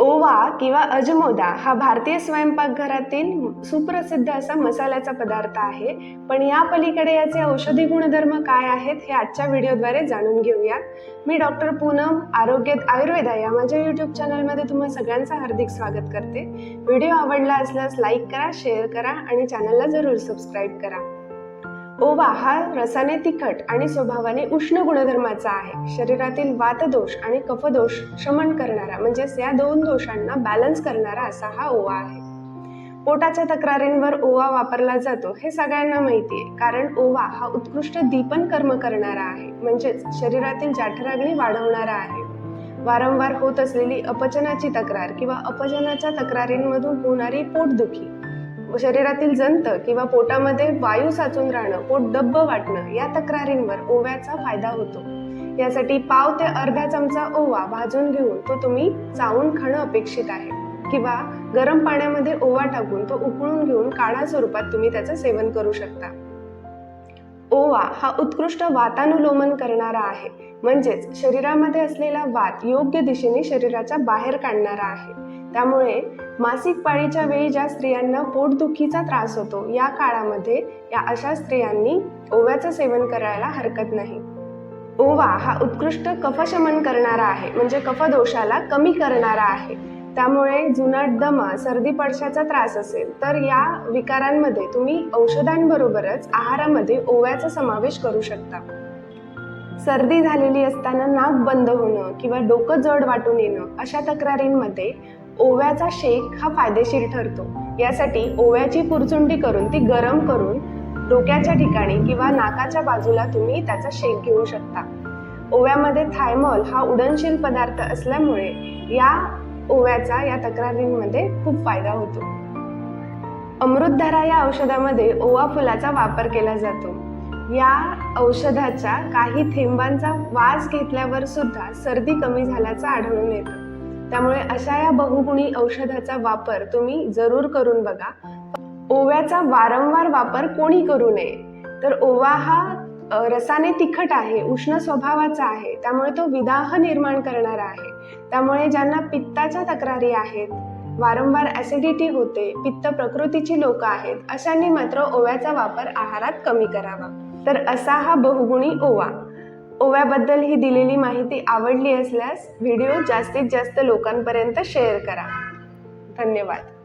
ओवा किंवा अजमोदा हा भारतीय स्वयंपाकघरातील सुप्रसिद्ध असा मसाल्याचा पदार्थ आहे. पण या पलीकडे याचे औषधी गुणधर्म काय आहेत हे आजच्या व्हिडिओद्वारे जाणून घेऊया मी डॉक्टर पूनम आरोग्यात आयुर्वेदा या माझ्या यूट्यूब चॅनलमध्ये तुम्हा सगळ्यांचं हार्दिक स्वागत करते. व्हिडिओ आवडला असल्यास लाईक करा शेअर करा आणि चॅनलला जरूर सबस्क्राईब करा. ओवा हा रसाने तिखट आणि स्वभावाने उष्ण गुणधर्माचा आहे. शरीरातील वातदोष आणि कफदोष शमन करणारा म्हणजेच या दोन दोषांना बॅलन्स करणारा असा हा ओवा आहे. पोटाच्या तक्रारींवर ओवा वापरला जातो हे सगळ्यांना माहिती आहे. कारण ओवा हा उत्कृष्ट दीपन कर्म करणारा आहे म्हणजेच शरीरातील जाठराग्नी वाढवणारा आहे. वारंवार होत असलेली अपचनाची तक्रार किंवा अपचनाच्या तक्रारींमधून होणारी पोटदुखी शरीरातील जंत किंवा पोटामध्ये वायू साचून राहणं पोट डब्ब वाटणं या तक्रारींवर ओव्याचा फायदा होतो. यासाठी पाव ते अर्धा चमचा ओवा भाजून घेऊन तो तुम्ही चावून खाणं अपेक्षित आहे. किंवा गरम पाण्यामध्ये ओवा टाकून तो उकळून घेऊन काढा स्वरूपात तुम्ही त्याचं सेवन करू शकता. ओवा हा उत्कृष्ट वातानुलोमन करणारा आहे. म्हणजेच शरीरामध्ये असलेला वात योग्य दिशेने शरीराच्या बाहेर काढणारा आहे. त्यामुळे मासिक पाळीच्या वेळी ज्या स्त्रियांना पोटदुखीचा त्रास होतो या काळामध्ये या अशा स्त्रियांनी ओव्याचं सेवन करायला हरकत नाही. ओवा हा उत्कृष्ट कफशमन करणारा आहे म्हणजे कफदोषाला कमी करणारा आहे. त्यामुळे जुनाट दमा सर्दी पडशाचा त्रास असेल तर या विकारांमध्ये तुम्ही औषधांबरोबरच आहारामध्ये ओव्याचा समावेश करू शकता. सर्दी झालेली असताना नाक बंद होणं किंवा डोकं जड वाटून येणं अशा तक्रारींमध्ये ओव्याचा शेक हा फायदेशीर ठरतो. यासाठी ओव्याची पुरचुंडी करून ती गरम करून डोक्याच्या ठिकाणी किंवा नाकाच्या बाजूला तुम्ही त्याचा शेक घेऊ शकता. ओव्यामध्ये थायमॉल हा उडनशील पदार्थ असल्यामुळे या ओव्याचा या तक्रारींमध्ये खूप फायदा होतो. अमृतधारा या औषधामध्ये ओवा फुलाचा वापर केला जातो. या औषधाच्या काही थेंबांचा वास घेतल्यावर सुद्धा सर्दी कमी झाल्याचं आढळून येतं. त्यामुळे अशा या बहुगुणी औषधाचा वापर तुम्ही जरूर करून बघा. ओव्याचा वारंवार वापर कोणी करू नये. तर ओवा हा रसाने तिखट आहे उष्ण स्वभावाचा आहे त्यामुळे तो विदाह निर्माण करणारा आहे. त्यामुळे ज्यांना पित्ताच्या तक्रारी आहेत वारंवार ॲसिडिटी होते पित्त प्रकृतीची लोक आहेत अशांनी मात्र ओव्याचा वापर आहारात कमी करावा. तर असा हा बहुगुणी ओवा. ओव्याबद्दल ही दिलेली माहिती आवडली असल्यास व्हिडिओ जास्तीत जास्त लोकांपर्यंत शेअर करा. धन्यवाद.